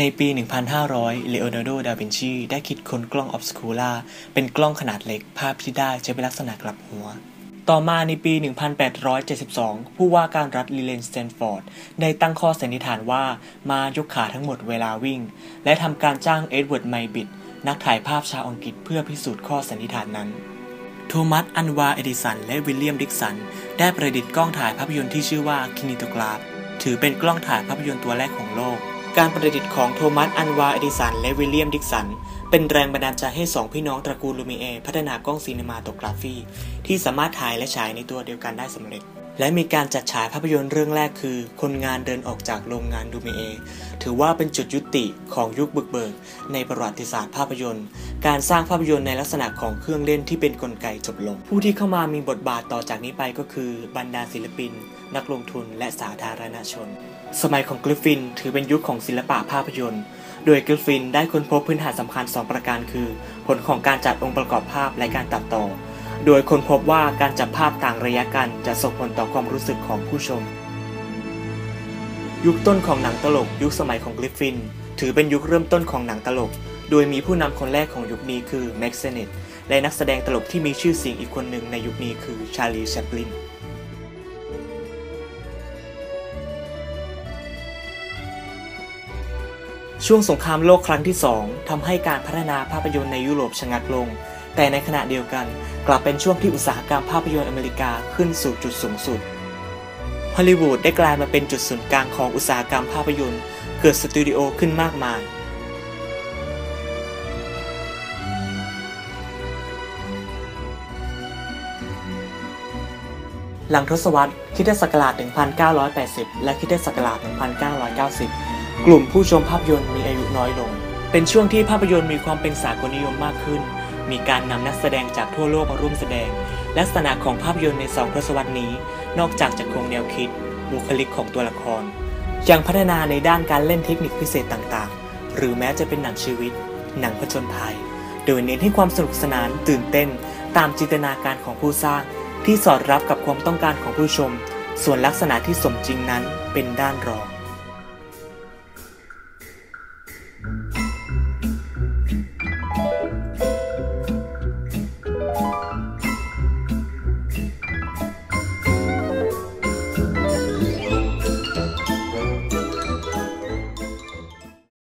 ในปี 1500 เลโอนาร์โด ดาวินชี ได้คิดค้นกล้องออฟสคูล่า เป็นกล้องขนาดเล็ก ภาพที่ได้จะเป็นลักษณะกลับหัว ต่อมาในปี 1872 ผู้ว่าการรัฐลีเลนสเตนฟอร์ด ได้ตั้งข้อสันนิษฐานว่ามายกขาทั้งหมดเวลาวิ่ง และทำการจ้างเอ็ดเวิร์ดไมบิดนักถ่ายภาพชาวอังกฤษเพื่อพิสูจน์ข้อสันนิษฐานนั้น โทมัส อันวา เอดิสัน และวิลเลียม ดิกสัน ได้ประดิษฐ์กล้องถ่ายภาพยนตร์ที่ชื่อว่าคินิโตกราฟ ถือเป็นกล้องถ่ายภาพยนตร์ตัวแรกของโลก การประดิษฐ์ของโทมัส อันวา เอดิสัน และวิลเลียม ดิกสัน เป็นแรงบันดาลใจให้สองพี่น้องตระกูลลูมิเอพัฒนากล้องซีเนมาโตกราฟีที่สามารถถ่ายและฉายในตัวเดียวกันได้สำเร็จ และมีการจัดฉายภาพยนตร์เรื่องแรกคือ คนงานเดินออกจากโรงงานดูมิเอ ถือว่าเป็นจุดยุติของยุคบึกเบิก ในประวัติศาสตร์ภาพยนตร์ การสร้างภาพยนตร์ในลักษณะของเครื่องเล่นที่เป็นนกลไกจบลง ผู้ที่เข้ามามีบทบาทต่อจากนี้ไปก็คือ บรรดาศิลปิน นักลงทุนและสาธารณชน สมัยของกริฟฟินถือเป็นยุคของศิลปะภาพยนตร์ โดยกริฟฟินได้ค้นพบพื้นฐานสำคัญ 2 ประการคือ ผลของการจัดองค์ประกอบภาพและการตัดต่อ โดยค้นพบว่าการจับภาพต่างระยะกันจะส่งผลต่อความรู้สึกของผู้ชม ยุคต้นของหนังตลกยุคสมัยของกริฟฟิน ถือเป็นยุคเริ่มต้นของหนังตลก โดยมีผู้นำคนแรกของยุคนี้คือแม็กเซเนตและนักแสดงตลกที่มีชื่อเสียงอีกคนหนึ่งในยุคนี้คือชาลีแชปลิน ช่วงสงครามโลกครั้งที่ 2ทำให้การพัฒนาภาพยนตร์ในยุโรปชะงักลง แต่ในขณะเดียวกันกลับเป็นช่วงที่อุตสาหกรรมภาพยนตร์อเมริกาขึ้นสู่จุดสูงสุด ฮอลลีวูดได้กลายมาเป็นจุดศูนย์กลางของอุตสาหกรรมภาพยนตร์ เกิดสตูดิโอขึ้นมากมายหลังทศวรรษคริสตศักราช1980 และคริสตศักราช1990 กลุ่มผู้ชมภาพยนตร์มีอายุน้อยลง เป็นช่วงที่ภาพยนตร์มีความเป็นสากลนิยมมากขึ้น มีการนำนักแสดงจากทั่วโลกมาร่วมแสดง ลักษณะของภาพยนตร์ในสองทศวรรษนี้ นอกจากจะคงแนวคิด บุคลิกของตัวละคร ยังพัฒนาในด้านการเล่นเทคนิคพิเศษต่างๆ หรือแม้จะเป็นหนังชีวิต หนังผจญภัย โดยเน้นให้ความสนุกสนานตื่นเต้น ตามจินตนาการของผู้สร้าง ที่สอดรับกับความต้องการของผู้ชม ส่วนลักษณะที่สมจริงนั้นเป็นด้านรอง